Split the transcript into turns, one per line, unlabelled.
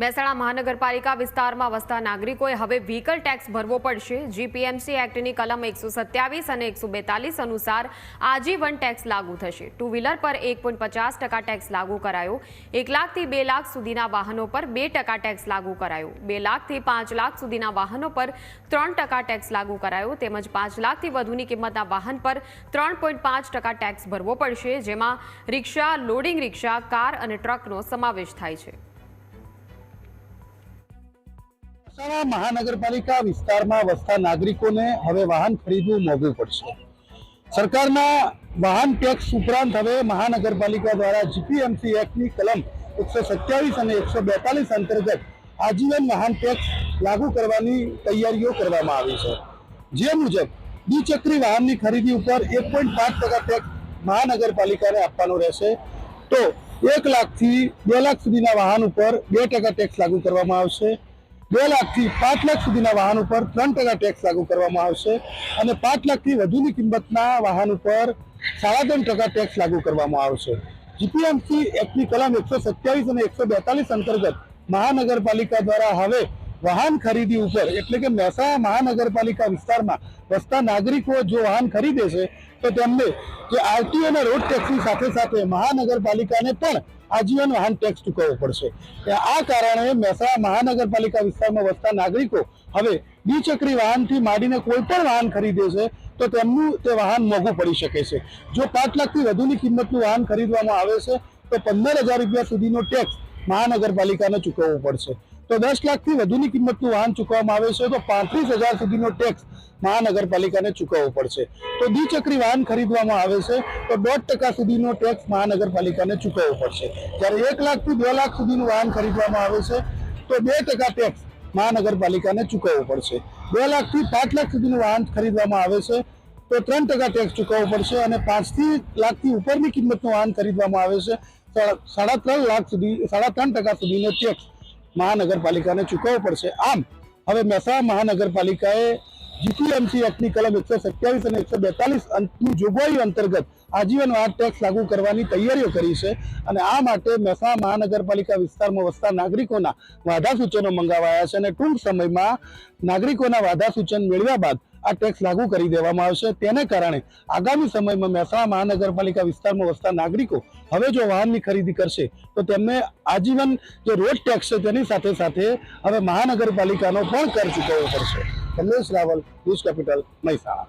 મહેસાણા મહાનગરપાલિકા વિસ્તારમાં વસતા નાગરિકોએ હવે વ્હીકલ ટેક્સ ભરવો પડશે. જીપીએમસી એક્ટની કલમ એકસો સત્યાવીસ અને એકસો બેતાલીસ અનુસાર આજીવન ટેક્સ લાગુ થશે. ટુ વ્હીલર પર એક પોઈન્ટ પચાસ ટકા ટેક્સ લાગુ કરાયો. એક લાખથી બે લાખ સુધીના વાહનો પર બે ટકા ટેક્સ લાગુ કરાયો. બે લાખથી પાંચ લાખ સુધીના વાહનો પર ત્રણ ટકા ટેક્સ લાગુ કરાયો. તેમજ પાંચ લાખથી વધુની કિંમતના વાહન પર ત્રણ પોઈન્ટ પાંચ ટકા ટેક્સ ભરવો પડશે, જેમાં રિક્ષા લોડિંગ રિક્ષા, કાર અને ટ્રકનો સમાવેશ થાય છે.
મહેસાણા મહાનગરપાલિકા વિસ્તારમાં વસતા નાગરિકોને હવે વાહન ખરીદવું મોંઘું પડશે. સરકારના વાહન ટેક્સ ઉપરાંત હવે મહાનગરપાલિકા દ્વારા જીપીએમસી એક્ટની કલમ એકસો સત્યાવીસ અને એકસો બેતાલીસ અંતર્ગત આજીવન વાહન ટેક્સ લાગુ કરવાની તૈયારીઓ કરવામાં આવી છે. જે મુજબ દ્વિચક્રી વાહનની ખરીદી ઉપર એક પોઈન્ટ પાંચ ટકા ટેક્સ મહાનગરપાલિકાને આપવાનો રહેશે. તો એક લાખથી બે લાખ સુધીના વાહન ઉપર બે ટકા ટેક્સ લાગુ કરવામાં આવશે. બે લાખથી પાંચ લાખ સુધીના વાહન ઉપર ત્રણ ટકા ટેક્સ લાગુ કરવામાં આવશે અને પાંચ લાખથી વધુની કિંમતના વાહન ઉપર સાડા ત્રણ ટકા ટેક્સ લાગુ કરવામાં આવશે. જીપીએમસી એક્ટની કલમ એકસો સત્યાવીસ અને એકસો બેતાલીસ અંતર્ગત મહાનગરપાલિકા દ્વારા હવે વાહન ખરીદી ઉપર, એટલે કે મહેસાણા મહાનગરપાલિકા વિસ્તારમાં વસતા નાગરિકો જો વાહન ખરીદે છે, તો તેમને જે આરટીઓ અને રોડ ટેક્સની સાથે સાથે મહાનગરપાલિકાને પણ આજીવન વાહન ટેક્સ ચૂકવવો પડશે. આ કારણે મહેસાણા મહાનગરપાલિકા વિસ્તારમાં વસતા નાગરિકો હવે દ્વિચક્રી વાહનથી માંડીને કોઈ પણ વાહન ખરીદે છે, તો તેમનું તે વાહન મોંઘું પડી શકે છે. જો પાંચ લાખથી વધુની કિંમતનું વાહન ખરીદવામાં આવે છે, તો પંદર હજાર રૂપિયા સુધીનો ટેક્સ મહાનગરપાલિકાને ચૂકવવો પડશે. તો દસ લાખથી વધુની કિંમતનું વાહન ચૂકવવામાં આવે છે, તો પાંત્રીસ હજાર સુધીનો ટેક્સ મહાનગરપાલિકાને ચૂકવવો પડશે. તો દ્વિચક્રી વાહન ખરીદવામાં આવે છે, તો દોઢ ટકા સુધીનો ટેક્સ મહાનગરપાલિકાને ચૂકવવો પડશે. જ્યારે એક લાખથી બે લાખ સુધીનું વાહન ખરીદવામાં આવે છે, તો બે ટકા ટેક્સ મહાનગરપાલિકાને ચૂકવવો પડશે. બે લાખથી પાંચ લાખ સુધીનું વાહન ખરીદવામાં આવે છે, તો ત્રણ ટકા ટેક્સ ચૂકવવો પડશે અને પાંચથી લાખથી ઉપરની કિંમતનું વાહન ખરીદવામાં આવે છે સાડા ત્રણ લાખ સુધી, સાડા ત્રણ ટકા સુધીનો ટેક્સ મહાનગરપાલિકાને ચૂકવવો પડશે. આમ, હવે મહેસાણા મહાનગરપાલિકાએ જીપીએમસી એક્ટની કલમ એકસો સત્યાવીસ અને એકસો બેતાલીસ અંતની જોગવાઈઓ અંતર્ગત આજીવન વાહન ટેક્સ લાગુ કરવાની તૈયારીઓ કરી છે અને આ માટે મહેસાણા મહાનગરપાલિકા વિસ્તારમાં વસતા નાગરિકોના વાધા સૂચનો મંગાવાયા છે અને ટૂંક સમયમાં નાગરિકોના વાધા સૂચન મેળવ્યા બાદ આ ટેક્સ લાગુ કરી દેવામાં આવશે. તેને કારણે આગામી સમયમાં મહેસાણા મહાનગરપાલિકા વિસ્તારમાં વસતા નાગરિકો હવે જો વાહનની ખરીદી કરશે, તો તેમને આજીવન જે રોડ ટેક્સ છે તેની સાથે સાથે હવે મહાનગરપાલિકાનો પણ કર ચૂકવવો પડશે. Kamlesh Raval News Capital Mehsana.